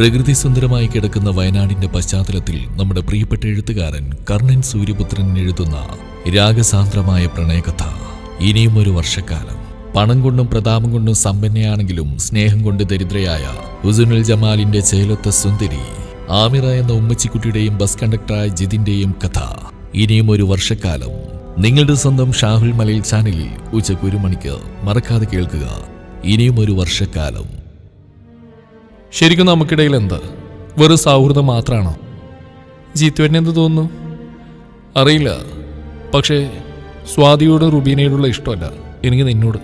പ്രകൃതി സുന്ദരമായി കിടക്കുന്ന വയനാടിന്റെ പശ്ചാത്തലത്തിൽ നമ്മുടെ പ്രിയപ്പെട്ട എഴുത്തുകാരൻ കർണൻ സൂര്യപുത്രൻ എഴുതുന്ന രാഗസാന്ദ്രമായ പ്രണയകഥ. ഇനിയും ഒരു വർഷക്കാലം. പണം കൊണ്ടും പ്രതാപം കൊണ്ടും സമ്പന്നയാണെങ്കിലും സ്നേഹം കൊണ്ട് ദരിദ്രയായ ഹുസുനുൽ ജമാലിന്റെ ചേലത്ത സുന്ദരി ആമിറ എന്ന ഉമ്മച്ചിക്കുട്ടിയുടെയും ബസ് കണ്ടക്ടറായ ജിതിന്റെയും കഥ. ഇനിയും ഒരു വർഷക്കാലം. നിങ്ങളുടെ സ്വന്തം ഷാഹുൽ മലയിൽ ചാനലിൽ ഉച്ചയ്ക്ക് ഒരു മണിക്ക് മറക്കാതെ കേൾക്കുക. ഇനിയും ഒരു വർഷക്കാലം. ശരിക്കും നമുക്കിടയിൽ എന്താ? വെറും സൗഹൃദം മാത്രമാണോ ജീത്തുവിന് എന്ത് തോന്നുന്നു? അറിയില്ല. പക്ഷേ സ്വാതിയോട് റുബീനയോടുള്ള ഇഷ്ടമല്ല. എനിക്ക് നിന്നോട്.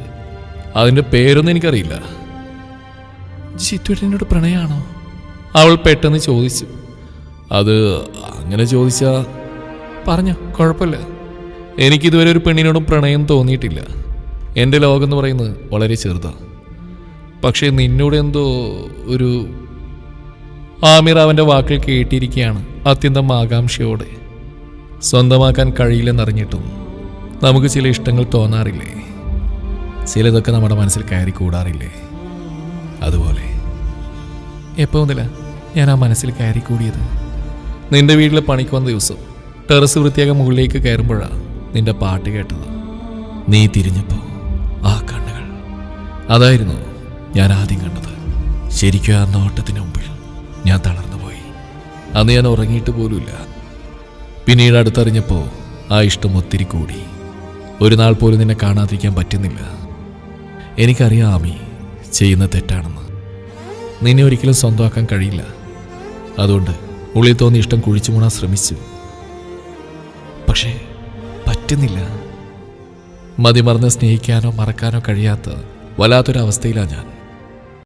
അതിന്റെ പേരൊന്നും എനിക്കറിയില്ല. ജീത്തുവേട്ടനോട് പ്രണയമാണോ അവൾ പെട്ടെന്ന് ചോദിച്ചു. അത് അങ്ങനെ ചോദിച്ചാ പറഞ്ഞോ കുഴപ്പമില്ല. എനിക്കിതുവരെ ഒരു പെണ്ണിനോടും പ്രണയം തോന്നിയിട്ടില്ല. എന്റെ ലോകം എന്ന് പറയുന്നത് വളരെ ചെറുതാണ്. പക്ഷേ നിന്നോട് എന്തോ ഒരു ആമിർ അവന്റെ വാക്കുകൾ കേട്ടിരിക്കുകയാണ് അത്യന്തം ആകാംക്ഷയോടെ. സ്വന്തമാക്കാൻ കഴിയില്ലെന്നറിഞ്ഞിട്ടും നമുക്ക് ചില ഇഷ്ടങ്ങൾ തോന്നാറില്ലേ? ചിലതൊക്കെ നമ്മുടെ മനസ്സിൽ കയറി കൂടാറില്ലേ? അതുപോലെ. എപ്പോൾ മുതല ഞാൻ ആ മനസ്സിൽ കയറി കൂടിയത്? നിന്റെ വീട്ടിൽ പണിക്ക് വന്ന ദിവസം ടെറസ് വൃത്തിയാക്കാൻ മുകളിലേക്ക് കയറുമ്പോഴാണ് നിന്റെ പാട്ട് കേട്ടത്. നീ തിരിഞ്ഞപ്പോൾ ആ കണ്ണുകൾ. അതായിരുന്നു ഞാൻ ആദ്യം കണ്ടത് ശരിക്കും ആ നോട്ടത്തിന് മുമ്പിൽ ഞാൻ തളർന്നുപോയി. അന്ന് ഞാൻ ഉറങ്ങിയിട്ട് പോലുമില്ല. പിന്നീട് അടുത്തറിഞ്ഞപ്പോൾ ആ ഇഷ്ടം ഒത്തിരി കൂടി. ഒരു നാൾ പോലും നിന്നെ കാണാതിരിക്കാൻ പറ്റുന്നില്ല. എനിക്കറിയാം ആമി ചെയ്യുന്ന തെറ്റാണെന്ന്. നിന്നെ ഒരിക്കലും സ്വന്തമാക്കാൻ കഴിയില്ല. അതുകൊണ്ട് ഉള്ളിൽ തോന്നിയ ഇഷ്ടം കുഴിച്ചു മൂടാൻ ശ്രമിച്ചു. പക്ഷേ പറ്റുന്നില്ല. മതിമറന്ന് സ്നേഹിക്കാനോ മറക്കാനോ കഴിയാത്ത വല്ലാത്തൊരവസ്ഥയിലാണ് ഞാൻ.